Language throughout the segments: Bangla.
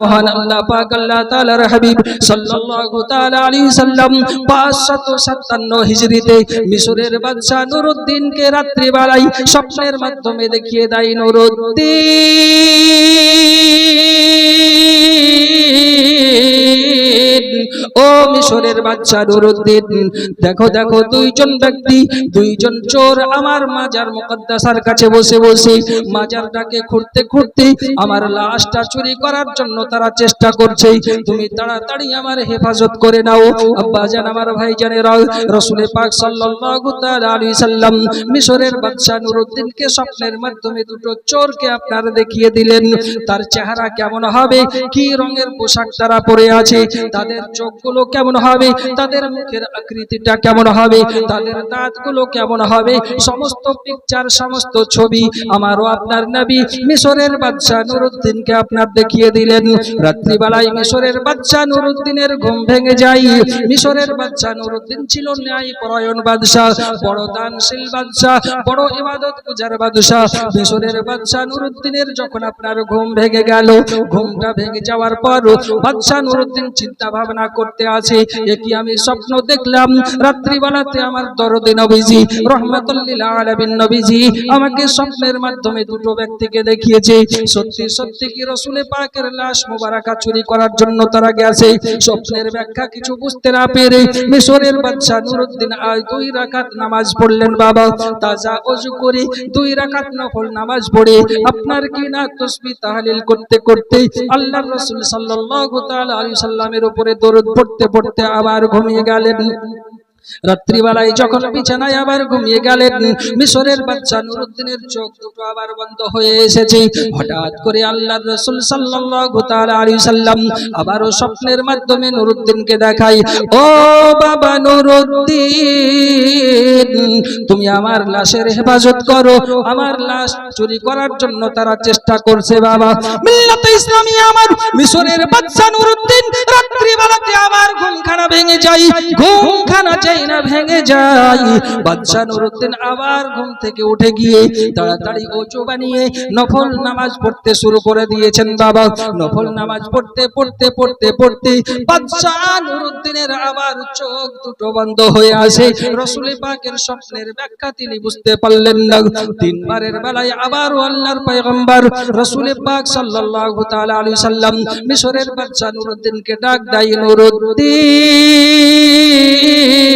মহান আল্লাহ পাক আল্লাহ তাআলার হাবিব সাল্লাল্লাহু তাআলা আলাইহি সাল্লাম 557 হিজরিতে মিশরের বাদশা নুরউদ্দিনকে রাত্রি বেলায় স্বপ্নের মাধ্যমে দেখিয়ে দেয় নুরউদ্দিন ও মিশরের বাচ্চা নুরউদ্দিন দেখো দেখো, দুইজন ব্যক্তি, দুইজন চোর আমার মাজার মুকদ্দাসার কাছে বসে বসে মাজারটাকে খুঁড়তে খুঁড়তে আমার লাশটা চুরি করার জন্য তারা চেষ্টা করছে। তুমি তাড়াতাড়ি আমার হেফাজত করে নাও। আব্বা জান, আমার ভাই জানেরা রসুলে পাক সাল্লাল্লাহু তাআলা সাল্লাম মিশরের বাদশা নুরউদ্দিনকে স্বপ্নের মাধ্যমে দুটো চোরকে আপনার দেখিয়ে দিলেন। তার চেহারা কেমন হবে? কি রঙের পোশাক তারা পরে আছে? তাদের চোখগুলো কেমন হবে? তাদের মুখের আকৃতিটা কেমন হবে? তাদের দাঁতগুলো কেমন হবে? সমস্ত পিকচার সমস্ত ছবি আমারও আপনার নবী। মিশরের বাদশা নুরুদ্দিনকে আপনার দেখিয়ে দিলেন। রাত্রিবেলায় মিশরের বাদশা নুরুদ্দিনের ঘুম ভেঙে যায়। মিশরের বাদশা নুরুদ্দিন ছিল ন্যায় পরায়ণ বাদশা বড় দানশীল বাদশা বড় ইবাদত গুজার বাদশা মিশরের বাদশা নুরুদ্দিনের যখন আপনার ঘুম ভেঙে গেল, ঘুমটা ভেঙে যাওয়ার পর বাদশা নুরুদ্দিন চিন্তা ভাবনা করতে আছে, এ কি আমি স্বপ্ন দেখলাম? রাত্রিবেলাতে আমার দরদে নবীজি, রহমাতুল্লিল আলামিন নবীজি আমাকে স্বপ্নের মাধ্যমে দুটো ব্যক্তিকে দেখিয়েছে। সত্যি সত্যি কি রসুলে পাকের লাশ মোবারকা চুরি করার জন্য তারা গেছে স্বপ্নের ব্যাখ্যা কিছু বুঝতে না পেরে মিশরের বাদশা নুরুদ্দিন আজ দুই রাকাত নামাজ পড়লেন, বাবা। তাজা অজু করে দুই রাকাত নফল নামাজ পড়ে। আপনার কি না তসবি তাহলিল করতে করতে আল্লাহর রাসূল সাল্লাল্লাহু তাআলা আলাইহি সাল্লামের উপরে দরুদ পড়তে পড়তে আবার ঘুমিয়ে গেলেন। রাত্রিবেলায় যখন বিছানায় আবার ঘুমিয়ে গেলেন, মিশরের বাচ্চা নুরুদ্দিনের চোখ দুটো আবার বন্ধ হয়ে এসেছে। হঠাৎ করে আল্লাহর রাসূল সাল্লাম আবারও স্বপ্নের মাধ্যমে নুরুদ্দিনকে দেখাই ও বাবা নুরুদ্দিন, তুমি আমার লাশের হেফাজত করো। আমার লাশ চুরি করার জন্য তারা চেষ্টা করছে বাবা। মিল্লাতে ইসলামী আমার মিশরের বাচ্চা নুরুদ্দিন, রাত্রিবেলাতে আবার ঘুমখানা ভেঙে যাই ঘুমখানা চাই না ভেঙে যাই বাচ্চা নুরুদ্দিন আবার ঘুম থেকে উঠে গিয়ে তাড়াতাড়ি ওচু বানিয়ে নফল নামাজ পড়তে শুরু করে দিয়েছেন বাবা। নফল নামাজ পড়তে পড়তে পড়তে পড়তে বাচ্চা নুরুদ্দিনের আবার চোখ দুটো বন্ধ হয়ে আসে। রসুল পাকের স্বপ্নের ব্যাখ্যা তিনি বুঝতে পারলেন না। তিনবারের বেলায় আবার আল্লাহর পয়গম্বর রসুল পাক সাল্লাল্লাহু তাআলা আলাইহি সাল্লাম মিশরের বাচ্চা নুরুদ্দিনকে ডাক দেয়, নুরুদ্দিন!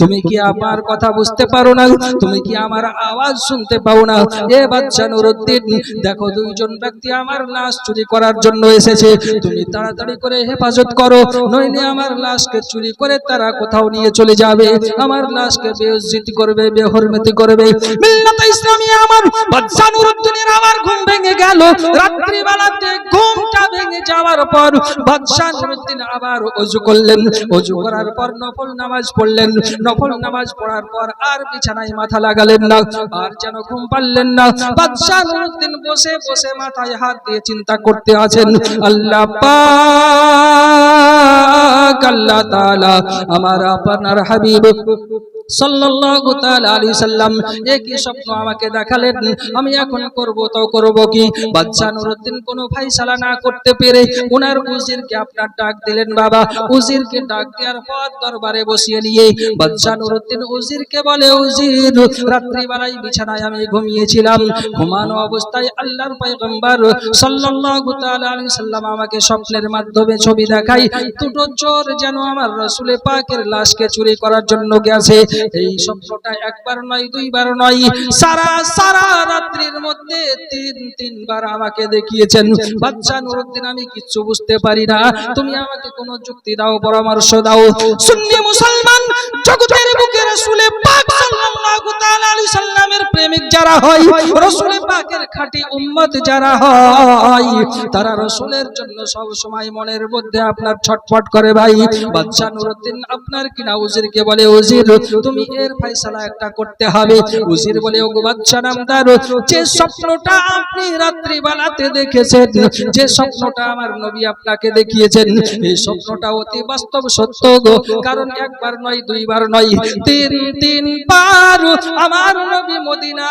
তুমি কি আমার কথা বুঝতে পারো না? তুমি কি আমার আওয়াজ শুনতে পাও না? এ বাচ্চা নুরুদ্দিন, দেখো দুইজন ব্যক্তি আমার লাশ চুরি করার জন্য এসেছে। তুমি তাড়াতাড়ি করে হেফাজত করো, নইলে আমার লাশকে চুরি করে তারা কোথাও নিয়ে চলে যাবে। আমার লাশকে বেইজ্জতি করবে, বেহরমতি করবে। মিল্লাতে ইসলামী আমার বাচ্চা নুরুদ্দিনের আবার ঘুম ভেঙে গেল। রাত্রি বেলাতে ঘুমটা ভেঙে যাওয়ার পর বাদশাহ নুরুদ্দিন আবার ওযু করলেন। ওযু করার পর নফল নামাজ পড়লেন। নফল নামাজ পড়ার পর আর বিছানায় মাথা লাগালেন না, আর যেন ঘুম পারলেন না। বাদশাহ নুরুদ্দিন বসে বসে মাথায় হাত দিয়ে চিন্তা করতে আছেন, আল্লাহ পাক, আল্লাহ তাআলা আমার আপনার হাবিব আমাকে দেখালেন? আমি এখন রাত্রিবেলায় বিছানায় আমি ঘুমিয়েছিলাম। ঘুমানো অবস্থায় আল্লাহর পয়গম্বর সাল্লাল্লাহু আমাকে স্বপ্নের মাধ্যমে ছবি দেখাই দুটো চোর যেন আমার রাসূলে পাকের লাশকে চুরি করার জন্য গেছে। এই স্বপ্নটা একবার নয়, দুইবার নয়। সারা সারা রাত্রির মধ্যে তিন, তিনবার আমাকে দেখিয়েছেন বাচ্চা নুরুদ্দিন, আমি কিচ্ছু বুঝতে পারি না। তুমি আমাকে কোনো যুক্তি দাও, পরামর্শ দাও। সুন্নি মুসলমান, জগতের বুকে রাসূলে পাক সাল্লাল্লাহু আপনার ছটফট করে ভাই। বাদশা নুরুদ্দিন, আপনার কিনা উজিরকে বলে, উজির, তুমি এর ফয়সালা একটা করতে হবে। উজির বলে, ওগো বাদশা নামদার, যে স্বপ্নটা আপনি রাত্রি বেলাতে দেখেছেন, যে স্বপ্নটা আমার নবী আপনাকে দেখিয়েছেন, এই স্বপ্নটা অতি বাস্তব সত্য গো। কারণ একবার নয়, দুইবার নয়, তিন তিন বার আমার নবী মদিনা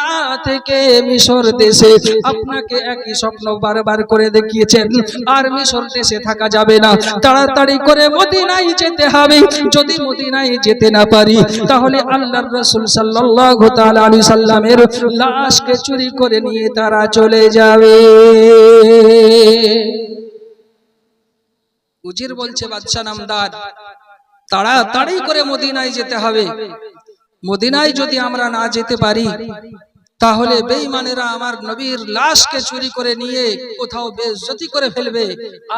থেকে মিশর দেশে আপনাকে একই স্বপ্ন বারবার করে দেখিয়েছেন, আর মিশর দেশে থাকা যাবে না। তাড়াতাড়ি করে যেতে হবে। যদি যেতে না পারি, তাহলে রাসূল সাল্লামের লাশকে চুরি করে নিয়ে তারা চলে যাবে। উজির বলছে নামদার, তাড়াতাড়ি করে মদিনায় যেতে হবে। মদিনায় যদি আমরা না যেতে পারি তাহলে বেঈমানেরা আমার নবীর লাশকে চুরি করে নিয়ে কোথাও বেজ্জতি করে ফেলবে।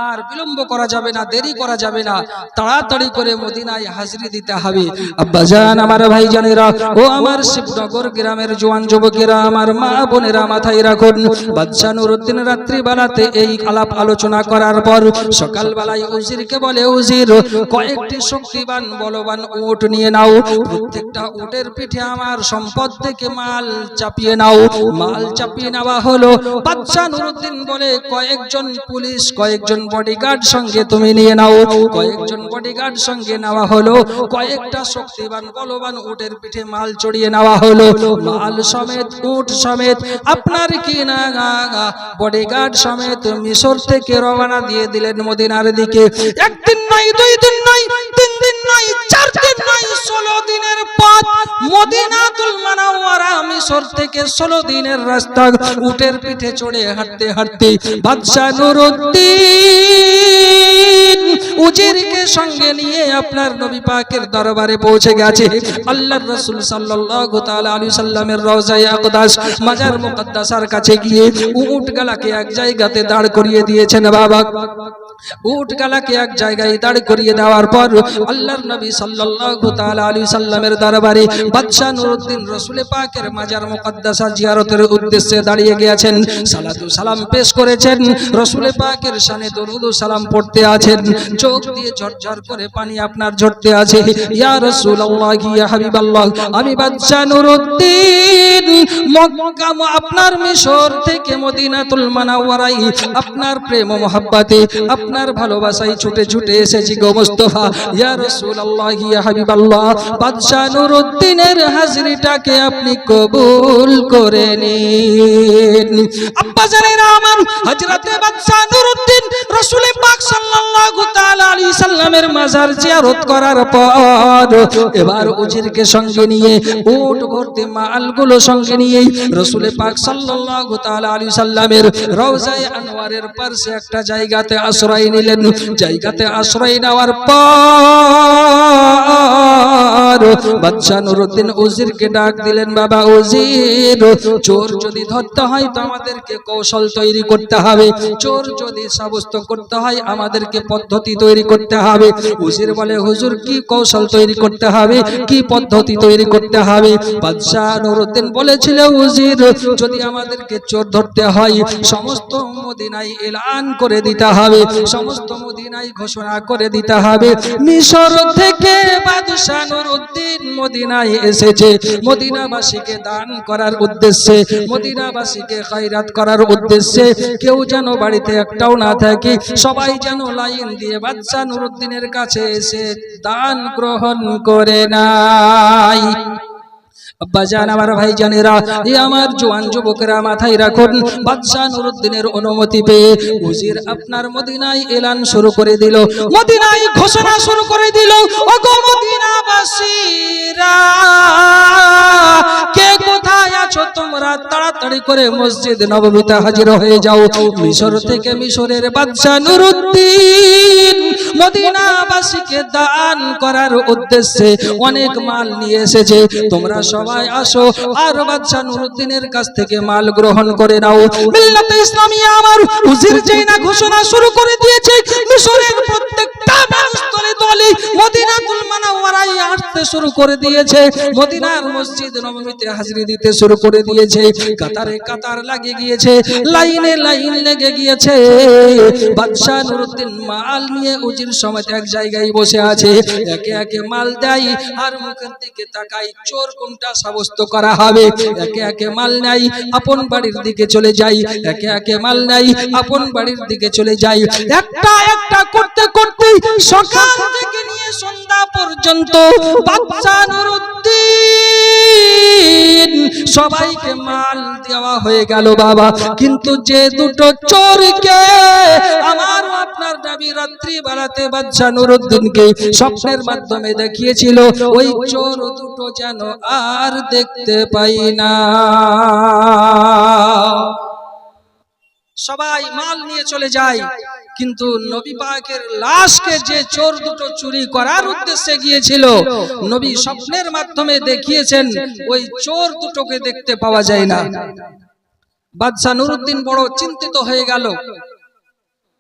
আর বিলম্ব করা যাবে না, দেরি করা যাবে না। তাড়াতাড়ি করে মদিনায় হাজিরি দিতে হবে। আব্বাজান আমার ভাইজানেরা, ও আমার শিবনগর গ্রামের জওয়ান যুবকেরা, আমার মা বোনেরা মাথায় রাখুন। বাদশা নুরুদ্দিন রাত্রি বেলাতে এই আলাপ আলোচনা করার পর সকালবেলায় উজিরকে বলে, উজির, কয়েকটি শক্তিবান, বলবান উট নিয়ে নাও। প্রত্যেকটা উটের পিঠে আমার সম্পদ থেকে মাল চাপিয়ে নাও। মাল চাপিয়ে নেওয়া হলো। বাদশা নুরুদ্দিন বলে কয়েকজন পুলিশ কয়েকজন বডিগার্ড সঙ্গে তুমি নিয়ে নাও। কয়েকজন বডিগার্ড সঙ্গে নেওয়া হলো। কয়েকটা শক্তিবান বলবান উটের পিঠে মাল চড়িয়ে নেওয়া হলো। মাল সমেত উট সমেত আপনার কি না বডিগার্ড সমেত মিশর থেকে রওনা দিয়ে দিলেন মদিনার দিকে। একদিন নয় দুই দিন নয় দিন নয়, চার দিন ষোলো দিনের পথ। মদিনাতুল মানাওয়ারা, মিশর থেকে ষোলো দিনের রাস্তা। উটের পিঠে চড়ে হাঁটতে হাঁটতে বাদশাহ নুরুদ্দিন উজিরকে সঙ্গে নিয়ে আপনার নবী পাকের দরবারে পৌঁছে গেছে। আল্লাহর রাসূল সাল্লাল্লাহু তাআলা আলাইহি সাল্লামের রওজায়ে আকদাস মাজার মুকদ্দাসার কাছে গিয়ে উট গালাকে এক জায়গাতে দাঁড় করিয়ে দিয়েছেন বাবা। উট গালাকে জায়গায় দাঁড় করিয়ে দেওয়ার পর নবী সাল্লাল্লাহু তাআলা সাল্লামের দরবারে উদ্দেশ্যে দাঁড়িয়ে গিয়েছেন পেশ করেছেন পড়তে আছেন, চোখ দিয়ে ঝরঝর করে পানি আপনার ঝরতে আছে, ইয়া রাসূলুল্লাহ, ইয়া হাবিবাল্লাহ, আমি বাদশা নুরুদ্দিন, মক্কা আপনার মিশর থেকে মদিনাতুল মানাওয়ারাই আপনার প্রেম ও মহব্বতে আপনার ভালোবাসায় ছুটে ছুটে এসেছি গো মুস্তাফা। ইয়া রাসূলুল্লাহ, ইয়া হাবিবাল্লাহ বাদশা নুরুদ্দিনের হাজরিটাকে আপনি কবুল করে নিন। আব্বা জানেরা আমার হযরতে বাদশা নুরুদ্দিন রাসূল পাক সাল্লাল্লাহু তাআলা আলাইহি সাল্লামের মাজার জিয়ারত করার পর এবার উজিরকে সঙ্গে নিয়ে, উট ভর্তি মালগুলো সঙ্গে নিয়ে রাসূল পাক সাল্লাল্লাহু তাআলা আলাইহি সাল্লামের রওজায়ে আনোয়ারের পাশে একটা জায়গাতে আশ্রয় নিলেন। জায়গাতে আশ্রয় নেওয়ার পর বাচ্চা নুরুদ্দিন উজিরকে ডাক দিলেন, বাবা উজির, চোর যদি ধরতে হয় তো আমাদেরকে কৌশল তৈরি করতে হবে। চোর যদি সাব্যস্ত করতে হয়, আমাদেরকে পদ্ধতি তৈরি করতে হবে। উজির বলে, হুজুর, কি কৌশল তৈরি করতে হবে? কি পদ্ধতি তৈরি করতে হবে? বাদশাহ নুরুদ্দিন বলেছিল, উজির, যদি আমাদেরকে চোর ধরতে হয়, সমস্ত মদিনায় এলান করে দিতে হবে। সমস্ত মদিনায় ঘোষণা করে দিতে হবে। মিশর থেকে বাদশাহ নুরুদ্দিন মদিনায় এসেছে। মদিনাবাসীকে দান করার উদ্দেশ্যে, মদিনাবাসীকে খায়রাত করার উদ্দেশ্যে কেউ যেন বাড়িতে একটাও না থাকে। সবাই যেন লাইন দিয়ে বাদশাহ নুরুদ্দিনের কাছে এসে দান গ্রহণ করে নাই। আব্বাজান আমার ভাই জানেরা এ আমার জোয়ান যুবকেরা মাথায় রাখুন। বাদশাহ নুরুদ্দিনের অনুমতি পেয়ে উজির আপনার মদিনায় এলান শুরু করে দিল। মদিনায় ঘোষণা শুরু করে দিল, ওগো মদিনাবাসীরা, কে কোথায় আছো? তোমরা তাড়াতাড়ি করে মসজিদ নবমীতে হাজির হয়ে যাও। মিশর থেকে মিশরের বাদশাহ নুরুদ্দিন মদিনাবাসীকে দান করার উদ্দেশ্যে অনেক মাল নিয়ে এসেছে। তোমরা সবাই আসো আর বাদশাহ নুরুদ্দিনের কাছ থেকে মাল গ্রহণ করে নাও। মিল্লাতে ইসলামিয়া আমার উজির যেই না ঘোষণা শুরু করে দিয়েছে, মিশরের প্রত্যেকটা মানুষ দলে দলে মদিনাতুল মানাওয়ারায় আসতে শুরু করে দিয়েছে, মদিনার মসজিদ নবমীতে হাজিরি দিতে শুরু করে দিয়েছে, কাতারে কাতার লাগে গিয়েছে, লাইনে লাইন লেগে গিয়েছে। বাদশাহ নুরুদ্দিন মাল নিয়ে উজির সমেত এক জায়গায় বসে আছে, একে একে মাল দেয় আর মুখের দিকে তাকাই চোর কোনটা সাব্যস্ত করা হবে। একে একে মাল নাই আপন বাড়ির দিকে চলে যাই একে একে মাল নাই আপন বাড়ির দিকে চলে যাই একটা একটা করতে করতে সকাল থেকে নিয়ে সন্ধ্যা পর্যন্ত বাচ্চা নুরুদ্দিন সবাইকে মাল দেওয়া হয়ে গেল বাবা। কিন্তু যে দুটো চোরকে আমার ও আপনার নবী রাত্রি বেলাতে বাচ্চা নুরুদ্দিনকে স্বপ্নের মাধ্যমে দেখিয়েছিল, ওই চোর দুটো যেন আর দেখতে পাই না। সবাই মাল নিয়ে চলে যায়, কিন্তু নবী পাকের লাশকে যে চোর দুটো চুরি করার উদ্দেশ্যে গিয়েছিল, নবী স্বপ্নের মাধ্যমে দেখিয়েছেন, ওই চোর দুটোকে দেখতে পাওয়া যায় না। বাদশাহ নুরুদ্দিন বড় চিন্তিত হয়ে গেল।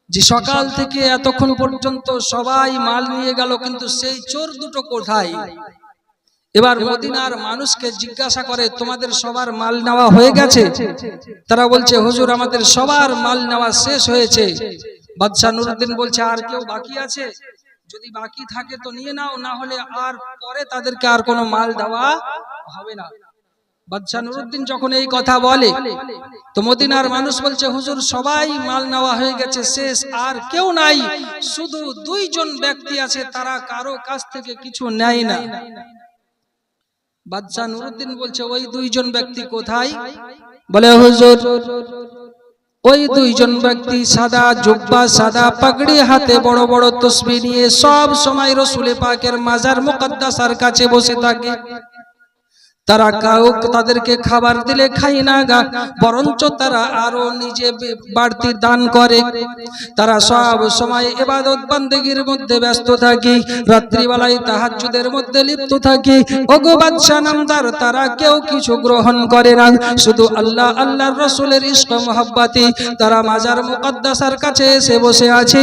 যে সকাল থেকে এতক্ষণ পর্যন্ত সবাই মাল নিয়ে গেল, কিন্তু সেই চোর দুটো কোথায়? এবার মদিনার মানুষকে জিজ্ঞাসা করে, তোমাদের সবার মাল নেওয়া হয়ে গেছে? তারা বলছে, হুজুর, আমাদের সবার মাল নেওয়া শেষ হয়েছে। বাদশাহ নুরুদ্দিন বলছে, আর কেউ বাকি আছে? যদি বাকি থাকে তো নিয়ে নাও, না হলে আর পরে তাদেরকে আর কোনো মাল দেওয়া হবে না। বাদশাহ নুরুদ্দিন যখন এই কথা বলে, তো মদিনার মানুষ বলছে, হুজুর, সবাই মাল নেওয়া হয়ে গেছে, শেষ, আর কেউ নাই। শুধু দুইজন ব্যক্তি আছে, তারা কারও কাছ থেকে কিছু নেয় না। বাদশাহ নুরুদ্দিন বলছে, ওই দুইজন ব্যক্তি কোথায়? বলে, হুজুর, ওই দুইজন ব্যক্তি সাদা জুব্বা, সাদা পাগড়ি হাতে বড় বড় তসবি নিয়ে সব সময় রসুলে পাকের মাজার মুকদ্দাসার কাছে বসে থাকে। তারা কাউ তাদেরকে খাবার দিলে খাই না গা, বরঞ্চ তারা আরও নিজে বাড়তি দান করে। তারা সব সময় এবাদত বান্দেগীর মধ্যে ব্যস্ত থাকি, রাত্রিবেলায় তাহাজ্জুদের মধ্যে লিপ্ত থাকি। ওগো নামদার, তারা কেউ কিছু গ্রহণ করে না। শুধু আল্লাহ, আল্লাহর রসুলের ইষ্ট মোহাব্বাতি তারা মাজার মুকদ্দাসার কাছে এসে বসে আছে।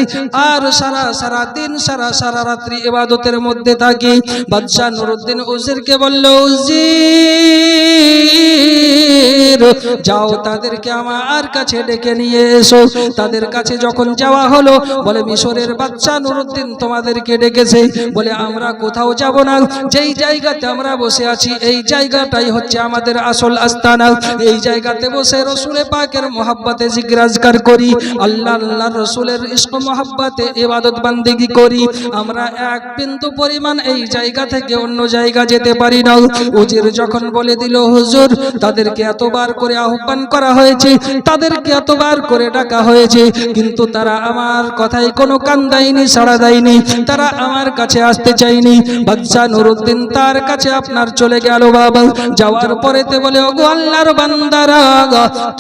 আর সারা সারা দিন, সারা সারা রাত্রি এবাদতের মধ্যে থাকি। বাদশাহ নুরুদ্দিন উজিরকে বলল উজির যাও, তাদেরকে আমার কাছে ডেকে নিয়ে এসো। তাদের কাছে যখন যাওয়া হলো, বলে, মিশরের বাচ্চা নুরুদ্দিন তোমাদেরকে ডেকেছে। বলে, আমরা কোথাও যাব না। যেই জায়গাতে আমরা বসে আছি, এই জায়গাটাই হচ্ছে আমাদের আসল আস্তানা। এই জায়গাতে বসে রসুলে পাকের মোহাব্বতে জিজ্ঞাসকার করি, আল্লাহ আল্লাহ রসুলের ইস্ক মোহাব্বতে ইবাদত বান্দিগি করি। আমরা এক বিন্দু পরিমাণ এই জায়গা থেকে অন্য জায়গা যেতে পারি না। উজির যখন বলে দিল, হুজুর, তাদেরকে এতবার করে আহ্বান করা হয়েছে, তাদেরকে এতবার করে ডাকা হয়েছে, কিন্তু তারা আমার কথায় কোনো কান দেয়নি, সাড়া দেয়নি, তারা আমার কাছে আসতে চায়নি। বাদশাহ নুরুদ্দিন তার কাছে আপনার চলে গেল বাবা। যাওয়ার পরেতে বলে, ওগো আল্লাহর বান্দারা,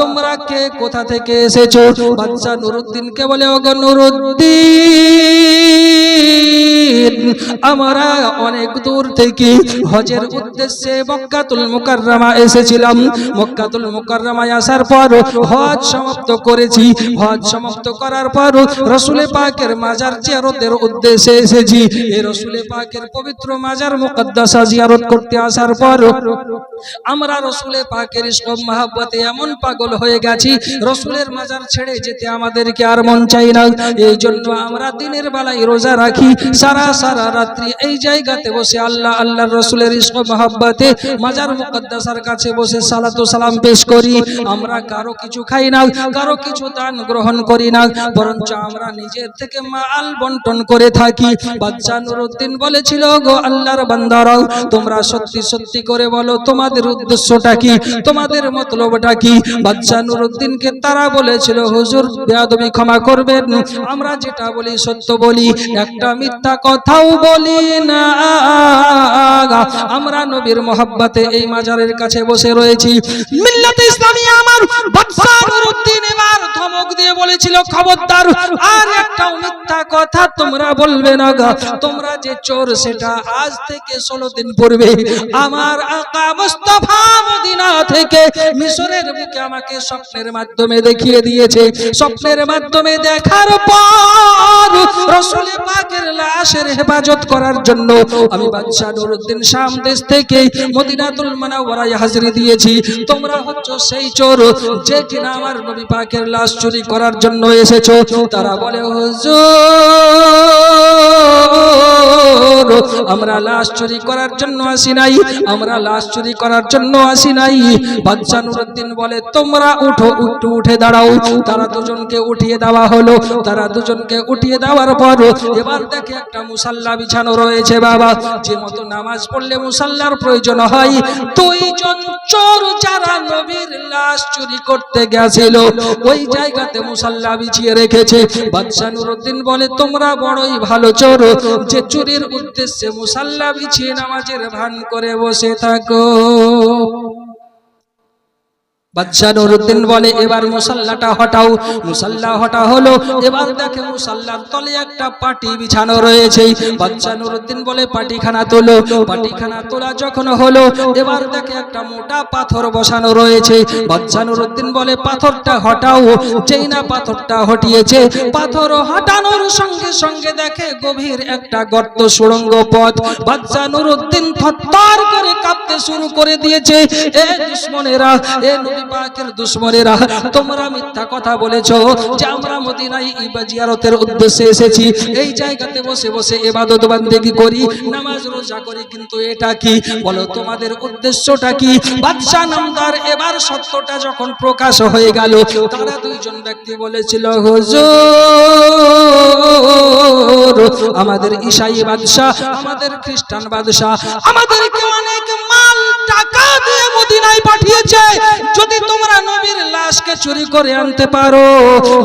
তোমরা কে? কোথা থেকে এসেছ? বাদশাহ নুরুদ্দিনকে বলে, ওগো নুরুদ্দিন, আমরা অনেক দূর থেকে হজের উদ্দেশ্যে মক্কাতুল মুকাররমা এসেছিলাম। মক্কাতুল মুকাররমায় আসার পর হজ সমাপ্ত করেছি। হজ সমাপ্ত করার পর রসুলে পাকের মাজার জিয়ারতের উদ্দেশ্যে এসেছি। এই রসুলে পাকের পবিত্র মাজার মুকদ্দাসা জিয়ারত করতে আসার পর আমরা রসুলে পাকের সব মহাব্বতে এমন পাগল হয়ে গেছি, রসুলের মাজার ছেড়ে যেতে আমাদেরকে আর মন চাই না। এই জন্য আমরা দিনের বেলায় রোজা রাখি, সারা সারা রাত্রি এই জায়গাতে বসে আল্লাহ আল্লাহ রসুলের ইস্ক মহাব্বতে মাজার মুকদ্দাসার কাছে বসে সালাতু সালাম পেশ করি। আমরা কারও কিছু খাই না, কারও কিছু দান গ্রহণ করি না, বরঞ্চ আমরা নিজের থেকে মাল বন্টন করে থাকি। বাদশা নুরুদ্দিন বলেছিল, গো আল্লাহর বান্দারাও, তোমরা সত্যি সত্যি করে বলো, তোমাদের উদ্দেশ্যটা কি? তোমাদের মতলবটা কি? বাদশা নুরুদ্দিনকে তারা বলেছিল, হুজুর, বেয়াদবি ক্ষমা করবেন। আমরা যেটা বলি, সত্য বলি, একটা মিথ্যা কথাও বলি না। আমরা নবীর মোহাব্বতে এই মাজারের কাছে বসে রয়েছি। ইসলামী আমার এবার ধমক দিয়ে বলেছিল, খবরদার, আর মিথ্যা কথা তোমরা বলবে না তোমরা যে চোর, সেটা আজ থেকে ষোলো দিন পূর্বে আমার আকা মদিনা থেকে মিশরের বুকে আমাকে স্বপ্নের মাধ্যমে দেখিয়ে দিয়েছে। স্বপ্নের মাধ্যমে দেখার পর রসুলের পাকের লাশের হেফাজত করার জন্য আমি বাদশাহ নুরুদ্দিন শাম দেশ থেকে মদিনাতুল দিয়েছি। তোমরা হচ্ছ সেই চোর, যে কিনা আমার নবী পাকের লাশ চুরি করার জন্য এসেছ। তারা বলে আমরা লাশ চুরি করার জন্য আসি নাই, আমরা লাশ চুরি করার জন্য আসি নাই। নুরুদ্দিন বলে, তোমরা উঠো উঠো উঠে দাঁড়াও। তারা দুজনকে উঠিয়ে দেওয়া হলো। তারা দুজনকে উঠিয়ে দেওয়ার পর এবার দেখে একটা মুসাল্লা বিছানো রয়েছে বাবা। যে মতো নামাজ পড়লে মুসাল্লার প্রয়োজন হয় দুইজন চোর যারা নবীর লাশ চুরি করতে গেছিল, ওই জায়গাতে মুসাল্লা বিছিয়ে রেখেছে। বাদশাহ নুরুদ্দিন বলে, তোমরা বড়ই ভালো চোর, যে চুরির উদ্দেশ্যে মুসাল্লা বিছিয়ে নামাজের ভান করে বসে থাকো। বাদশাহ নুরুদ্দিন বলে, এবার মুসাল্লাটা হটাও। মুসাল্লা হটা হলো, এবার দেখে মুসাল্লার তলে একটা পাটি বিছানো রয়েছে। বাদশাহ নুরুদ্দিন বলে, পাটিখানা তোলো। পাটিখানা তোলা যখন হলো, এবার দেখে একটা মোটা পাথর বসানো রয়েছে। বাদশাহ নুরুদ্দিন বলে, পাথরটা হটাও। যেই না পাথরটা হটিয়েছে, পাথর হটানোর সঙ্গে সঙ্গে দেখে গভীর একটা গর্ত সুড়ঙ্গ পথ। বাচ্চা নুরুদ্দিন থরথর করে কাঁপতে শুরু করে দিয়েছে। এ দুশ্মনেরা, এ নবী এবার সত্যটা যখন প্রকাশ হয়ে গেল, তারা দুইজন ব্যক্তি বলেছিল আমাদের ঈশাই বাদশাহ, আমাদের খ্রিস্টান বাদশাহ, আমাদেরকে অনেক টাকা দিয়ে মদিনায় পাঠিয়েছে। যদি তোমরা নবীর লাশকে চুরি করে আনতে পারো,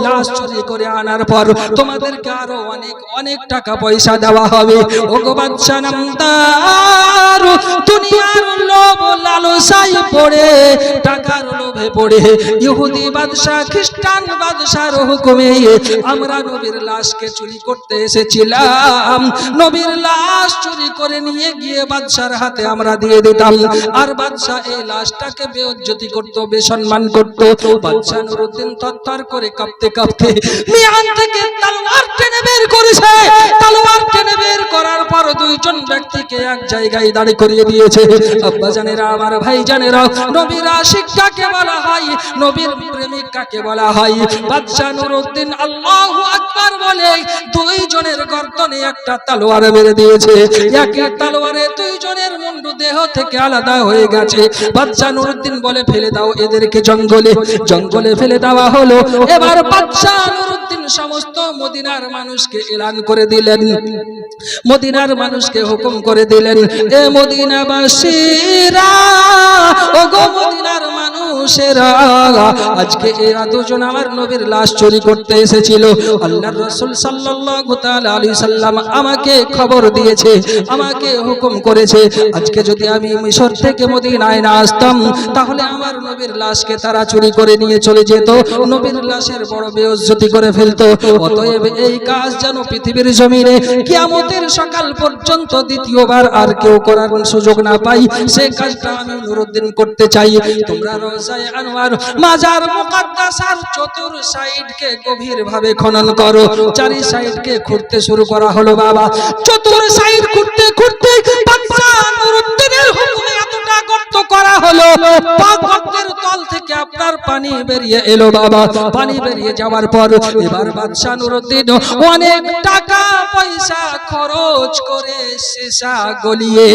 লাশ চুরি করে আনার পর তোমাদেরকে আরও অনেক অনেক টাকা পয়সা দেওয়া হবে। ওগো বাচ্চা নামদার, দুনিয়ার লোভ লালসাই পড়ে, টাকার পড়ে। ইহুদি বাদশাহ, খ্রিস্টান বাদশার হুকুমে আমরা নবীর লাশকে চুরি করতে এসেছিলাম। নবীর লাশ চুরি করে নিয়ে গিয়ে বাদশার হাতে আমরা দিয়ে দিতাম। আর বাদশাহ এই লাশটাকে বেউজ্জতি করতো, বেসম্মান করতো। বাদশাহ নুরুদ্দিন থরথর করে কাঁপতে কাঁপতে মিয়ান থেকে তলোয়ার টেনে বের করেছে। তলোয়ার টেনে বের করার পর দুইজন ব্যক্তিকে এক জায়গায় দাঁড়ি করিয়ে দিয়েছে। আব্বা জানেরা আমার ভাই জানেরা নবীর আশিক কাকে বলা হয়? নবীর প্রেমিক কাকে বলা হয়? বাদশাহ নুরুদ্দিন আল্লাহু আকবার বলে, দুইজনের গর্দনে একটা তলোয়ার মেরে দিয়েছে। একই তলোয়ারে দুইজনের মুন্ডু দেহ থেকে আলাদা হয়ে গেছে। বাদশাহ নুরুদ্দিন বলে, ফেলে দাও এদেরকে জঙ্গলে। জঙ্গলে ফেলে দেওয়া হলো। এবার বাদশাহ নুরুদ্দিন সমস্ত মদিনার মানুষকে এলান করে দিলেন। মদিনার মানুষকে হুকুম করে দিলেন, এ মদিনাবাসীরা ও গো মদিনার আজকে এরা দুজন আমার নবীর লাশ চুরি করতে এসেছিল। আল্লাহর রাসূল সাল্লাল্লাহু সাল্লাম আমাকে খবর দিয়েছে, আমাকে হুকুম করেছে, আজকে যদি আমি মিশর থেকে মদিনায় না আসতাম, তাহলে আমার নবীর লাশকে তারা চুরি করে নিয়ে চলে যেত, নবীর লাশের বড় বেইজ্জতি করে ফেলতো। অতএব এই কাজ যেন পৃথিবীর জমিনে কিয়ামতের সকাল পর্যন্ত দ্বিতীয়বার আর কেউ করার সুযোগ না পাই, সে কাজটা আমি নুরুদ্দিন করতে চাই। তোমরা রোজায় আনোয়ার মাজার মুকাদ্দাসার চতুর সাইডকে গভীর ভাবে খনন করো। চারি সাইডকে খুঁড়তে শুরু করা হলো বাবা। চতুর সাইড খুঁড়তে খুঁড়তে বাদশা নুরুদ্দিনের হুকুমে এতটা গর্ত করা হলো। তল থেকে আপনার পানি বেরিয়ে এলো বাবা। পানি বেরিয়ে যাওয়ার পর এবার বাদশা নুরুদ্দিন অনেক টাকা পয়সা খরচ করে শেষা গলিয়ে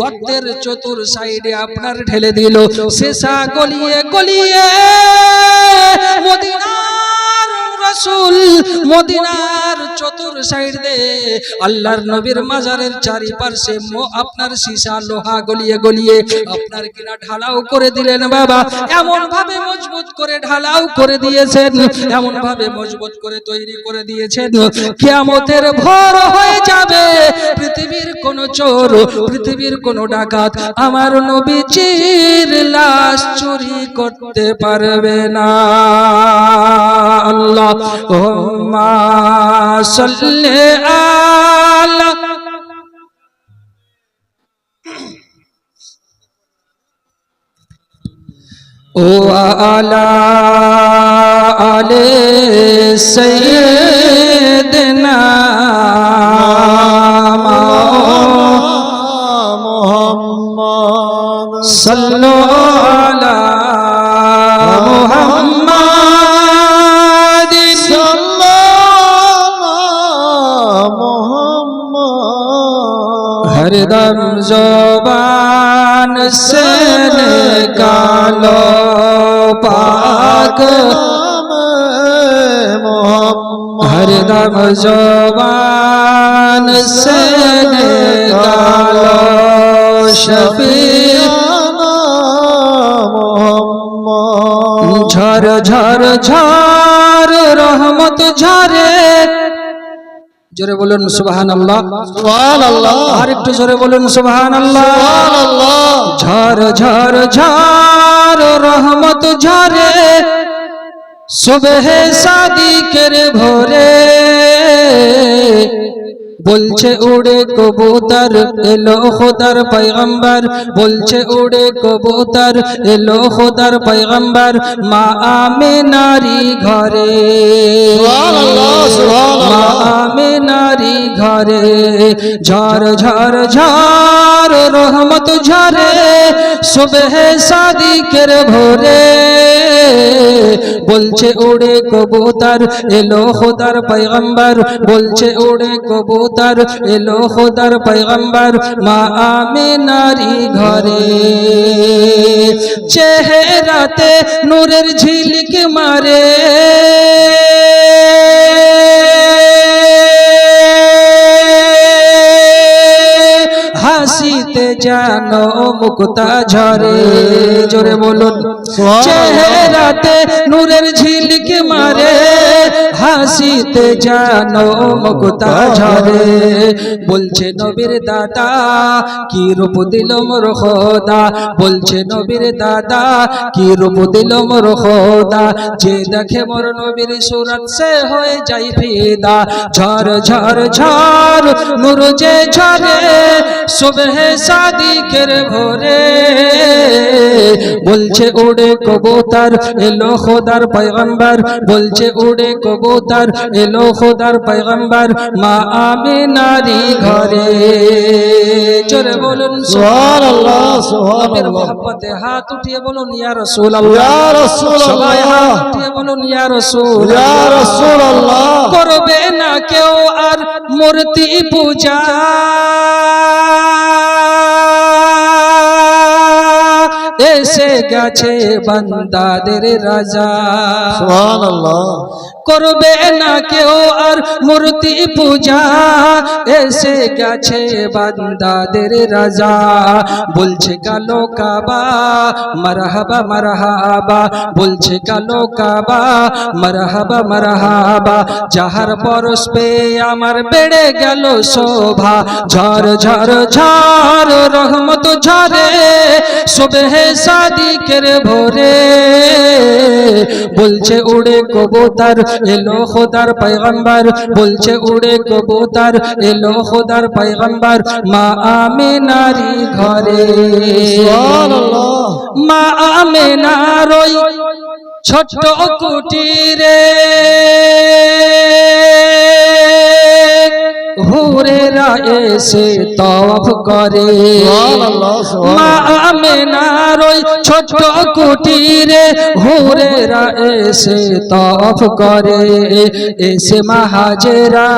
গর্তের চতুর সাইডে আপনার ঢেলে দিল। শেষা গলিয়ে গলিয়ে মদিনার রসুল মদিনার চতুর সাইড আল্লাহর নবীর মাজারের চারিপাশে আপনার সীসা লোহা গলিয়ে গলিয়ে আপনার কিনা ঢালাও করে দিলেন বাবা। এমন ভাবে মজবুত করে ঢালাও করে দিয়েছেন এমন ভাবে মজবুত করে তৈরি করে দিয়েছেন। কিয়ামতের ভোর হয়ে যাবে, পৃথিবীর কোন চোর, পৃথিবীর কোন ডাকাত আমার নবীজির লাশ চুরি করতে পারবে না। আল্লাহ ও আলা আলে সৈয়দনা মোহাম্মদ সাল্লু আলা জবান সে কালো পাক। হরদম জবান সে কালো শফি ঝর ঝর ঝর রহমত ঝরে জোরে বলুন সুবাহান আল্লাহ আর একটু জোরে বলুন সুবাহান আল্লাহ ঝড় ঝর ঝর ঝর রহমত ঝরে। সুবহে সাদিকের ভোরে। বলছে উড়ে কবুতর এলো খোদার পয়গম্বর। বলছে উড়ে কবুতর এলো খোদার পয়গম্বর। মা আমে নারী ঘরে। মা আমে নারী ঘরে। ঝর ঝর ঝর রহমত ঝরে সুবহ সাদিকের ভোরে। বলছে উড়ে কবুতর এলো খোদার পয়গম্বর। বলছে উড়ে কবুতর এলো খোদার পয়গম্বর মা আমে নারী ঘরে। চেহারাতে নূরের ঝিলিক মারে। হাসিতে জানো মুক্তা ঝরে। জোরে বলুন চেহারাতে নূরের ঝিলিক মারে। হাসিতে জানো মুক্তা ঝরে। বলছে নবীর দাদা, কি রূপ দিল মোর খোদা? বলছে নবীর দাদা, কি রূপ দিল মোর খোদা? যে দেখে মোর নবীর সুরত সে হয়ে যাই ফিদা। ঝর ঝর ঝর, নূর যে ঝরে সুবহ সাদিকের ভোরে বলছে উড়ে কবুতর এলো খোদার পয়গম্বর। বলছে উড়ে কবুতর এলো খোদার পয়গম্বর। মা আমি নারী ঘরে। চলে বলুন সুবহানাল্লাহ, সুবহানাল্লাহ। মহব্বতে হাত উঠিয়ে বলুন ইয়া রাসূলুল্লাহ। ইয়া রাসূলুল্লাহ। সবাই হাত উঠিয়ে বলুন ইয়া রাসূল ইয়া রাসূলুল্লাহ। করবে না কেউ আর মূর্তি পূজা। এসে গেছে বান্দাদের রাজা। সুবহানাল্লাহ। করবে না কেউ আর মূর্তি পূজা। এসে গেছে বান্দাদের রাজা। বলছে কালো কাবা, মারহাবা মারহাবা। বলছে কালো কাবা, মারহাবা মারহাবা। যাহার পরশ পে আমার বেড়ে গেল শোভা। ঝর ঝর ঝর, রহমত ঝরে সুবহে সাদিকের ভোরে। বলছে, উড়ে কবুতর এলো খোদার পয়গম্বর বলছে উড়ে কবুতর এলো খোদার পয়গম্বর মা আমে নারী ঘরে। মা আমে নারই ছোট্ট কুটিরে। হুরেরা এসে তওয়াফ করে। মা আমেনার ওই ছোট কুটিরে হুরেরা এসে তফ করে। এসে মাহাজেরা,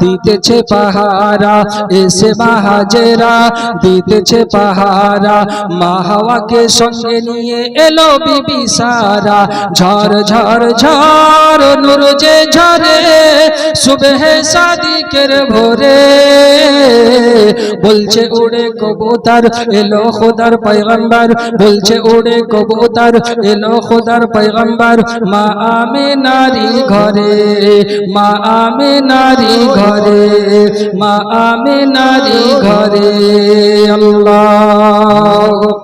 দিতেছে পাহারা। এসে মাহাজেরা, দিতেছে পাহারা। মা হাওয়াকে সঙ্গে নিয়ে এলো বিবি সারা। ঝড় ঝড় ঝড়, নূর যে ঝরে, সুবহ সাদিকের ভোরে। বলছে উড়ে কবুতর, এলো খোদার পয়গম্বর। বলছে উড়ে কবুতর, এলো খোদার পৈগম্বর মা আমে নারী ঘরে, মা আমে নারী ঘরে, মা আমে নারী ঘরে। আল্লাহ।